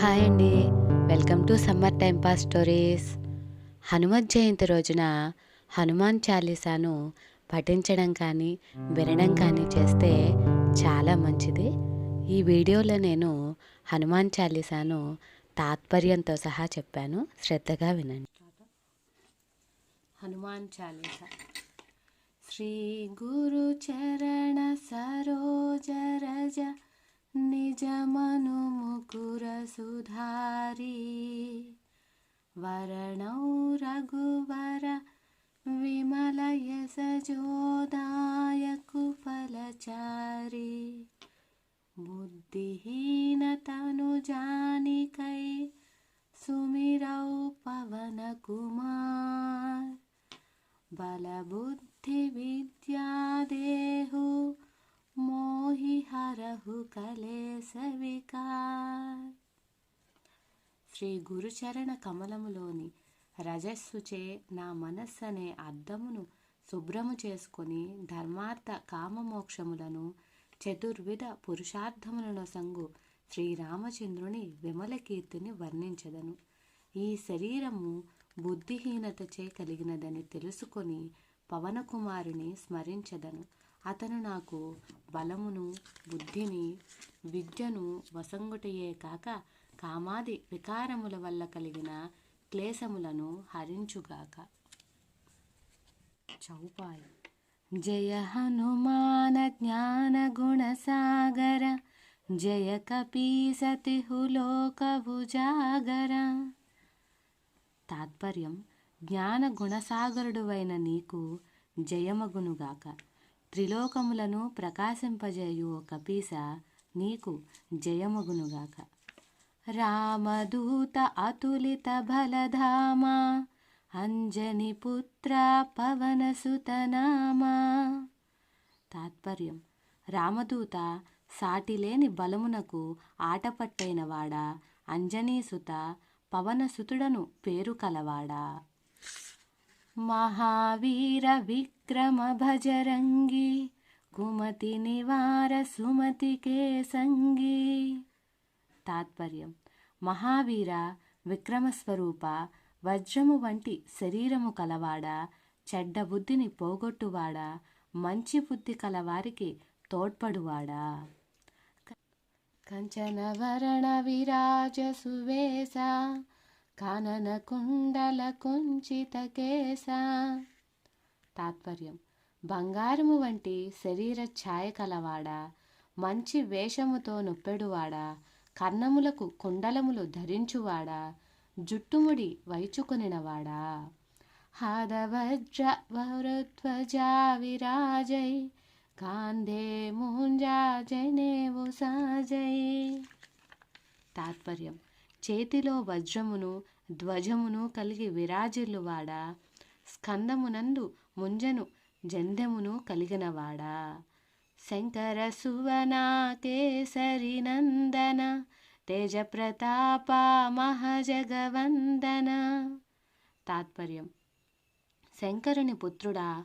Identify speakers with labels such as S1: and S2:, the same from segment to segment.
S1: Hi అండి. Welcome to summer time pass stories. Hanumat Jayanti రోజున హనుమాన్ చాలీసాను పఠించడం కానీ వినడం కానీ చేస్తే చాలా మంచిది. ఈ వీడియోలో నేను హనుమాన్ చాలీసాను తాత్పర్యంతో సహా చెప్పాను. శ్రద్ధగా వినండి. హనుమాన్ చాలీసా. శ్రీ గురు చరణ సరోజ రజ निजमनुमुकुरसुधारी। वरणौ रघुवर विमलयसजोदायकुफलचारी बुद्धिहीनतनुजानिकै सुमिरौ पवनकुमार। बलबुद्धिविद्यादेहु హరహు శ్రీ గురుచరణ కమలములోని రజస్సుచే నా మనస్సనే అద్దమును శుభ్రము చేసుకొని ధర్మార్థ కామమోక్షములను చతుర్విధ పురుషార్థములను సంగు శ్రీరామచంద్రుని విమల కీర్తిని వర్ణించదను. ఈ శరీరము బుద్ధిహీనతచే కలిగినదని తెలుసుకొని పవనకుమారుని స్మరించదను. అతను నాకు బలమును బుద్ధిని విద్యను వసంగుటయే కాక కామాది వికారముల వల్ల కలిగిన క్లేశములను హరించుగాక. చౌపాయి. జయ హనుమాన జ్ఞాన గుణ సాగర జయ కపీసతిహులోకభుజాగర తాత్పర్యం జ్ఞాన గుణసాగరుడువైన నీకు జయమగునుగాక. త్రిలోకములను ప్రకాశింపజేయు కపీస నీకు జయమగునుగాక. రామదూత అతులిత బలధామా అంజని పుత్ర పవనసుతనామా తాత్పర్యం రామదూత సాటిలేని బలమునకు ఆటపట్టైనవాడా అంజనీసుత పవనసుతుడను పేరు కలవాడా. మహావీర విక్రమ భజరంగి కుమతి నివార సుమతి కేసంగి. తాత్పర్యం మహావీర విక్రమస్వరూప వజ్రము వంటి శరీరము కలవాడా చెడ్డ బుద్ధిని పోగొట్టువాడా మంచి బుద్ధి కలవారికి తోడ్పడువాడా. కంచనవరణ విరాజ సువేశ కానన కుండల కుంచిత కేశ. తాత్పర్యం. బంగారము వంటి శరీర ఛాయ కలవాడా మంచి వేషముతో నొప్పెడువాడా కర్ణములకు కుండలములు ధరించువాడా జుట్టుముడి వైచుకొనినవాడా. హాదవజ్ర వరుధ్వజా విరాజై కాందే మూంజా సాజై. తాత్పర్యం. చేతిలో వజ్రమును ధ్వజమును కలిగి విరాజిల్లువాడా? స్కందమునందు ముంజను జంధ్యమును కలిగినవాడా? శంకర సువన కేసరి నందన తేజ ప్రతాప మహజగవందన. తాత్పర్యం. శంకరుని పుత్రుడా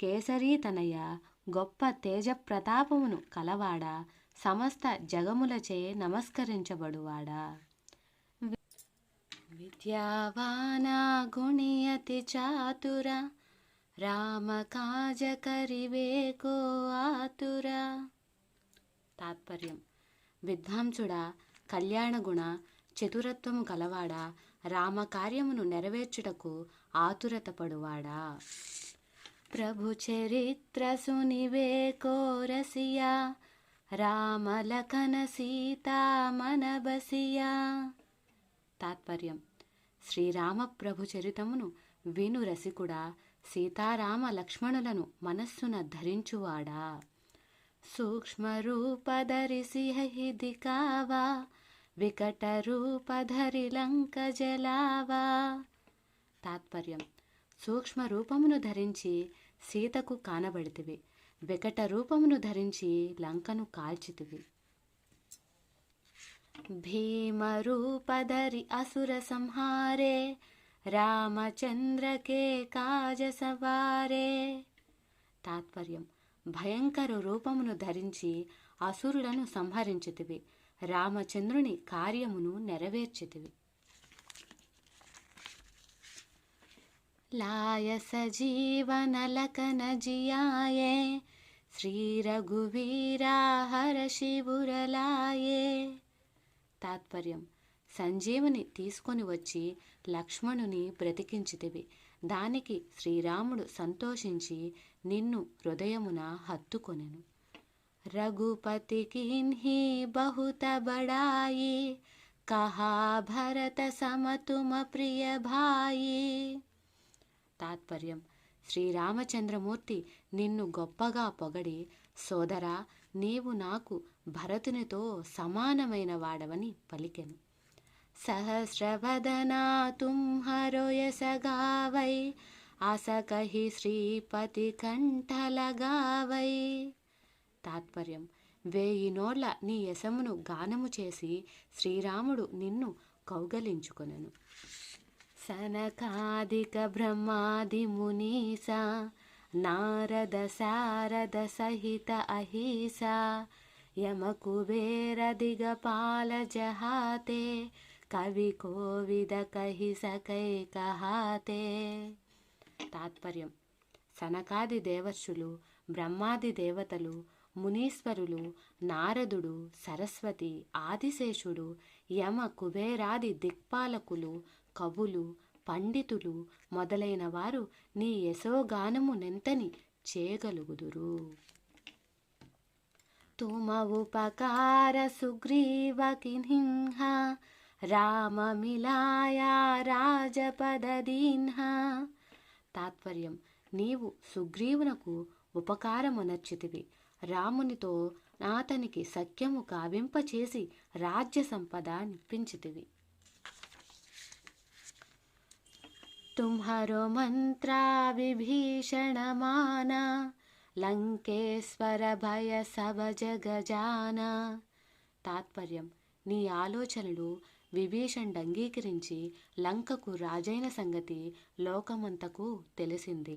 S1: కేసరీ తనయ గొప్ప తేజ ప్రతాపమును కలవాడా? సమస్త జగములచే నమస్కరించబడువాడా? విద్యావానా గుణియతి చాతుర రామ కాజ కరివేకో ఆతుర. తాత్పర్యం. విద్వాంసుడా కళ్యాణగుణ చతురత్వము కలవాడా రామకార్యమును నెరవేర్చుటకు ఆతురత పడువాడా ప్రభు చరిత్ర సునివేకో రసియా రామలకన సీతామన బసియా తాత్పర్యం. శ్రీరామప్రభు చరితమును విను రసికుడా సీతారామ లక్ష్మణులను మనస్సున ధరించువాడా. సూక్ష్మ రూపధరిసి కావా వికట రూపధరి లంక జలావా. తాత్పర్యం. సూక్ష్మ రూపమును ధరించి సీతకు కానబడితివి. వికట రూపమును ధరించి లంకను కాల్చితివి. భీమరూపధరి అసుర సంహారే రామచంద్రకే కాజ సవారే. తాత్పర్యం భయంకర రూపమును ధరించి అసురులను సంహరించితివి రామచంద్రుని కార్యమును నెరవేర్చితివి. లాయ సజీవనలకన జియాయే శ్రీరఘువీరా హర శివురలాయే తాత్పర్యం సంజీవుని తీసుకొని వచ్చి లక్ష్మణుని బ్రతికించితివి. దానికి శ్రీరాముడు సంతోషించి నిన్ను హృదయమున హత్తుకొనెను. రఘుపతికి బహుత బడాయి కహా భరత సమతుమ ప్రియ భాయి. తాత్పర్యం శ్రీరామచంద్రమూర్తి నిన్ను గొప్పగా పొగడి సోదరా నీవు నాకు భరతునితో సమానమైన వాడవని పలికెను. సహస్రవదనా తుంహరో యసగావై ఆసకహి శ్రీపతి కంఠలగావై తాత్పర్యం వేయి నోళ్ళ నీ యశమును గానము చేసి శ్రీరాముడు నిన్ను కౌగలించుకొనెను. సనకాదిక బ్రహ్మాది మునీస నారద శారద సహిత అహీస యమకుబేర దిగపాల జహాతే కవి కోవిద కహి సకై కహాతే. తాత్పర్యం. సనకాది దేవర్షులు బ్రహ్మాది దేవతలు మునీశ్వరులు నారదుడు సరస్వతి ఆదిశేషుడు యమ కుబేరాది దిక్పాలకులు కవులు పండితులు మొదలైన వారు నీ యశోగానము నెంతని చేయగలుగుదురు తుమ ఉపకార సుగ్రీవ కిన్హింహ రామ మిలాయా తాత్పర్యం నీవు సుగ్రీవునకు ఉపకారమునర్చితివి రామునితో అతనికి సఖ్యము కావింపచేసి రాజ్య సంపద నిప్పించితివి. తుంహరో మంత్రా విభీషణ లంకేశ్వర భయ సభ జగజాన. తాత్పర్యం నీ ఆలోచనలు విభీషణ్ అంగీకరించి లంకకు రాజైన సంగతి లోకమంతకు తెలిసింది.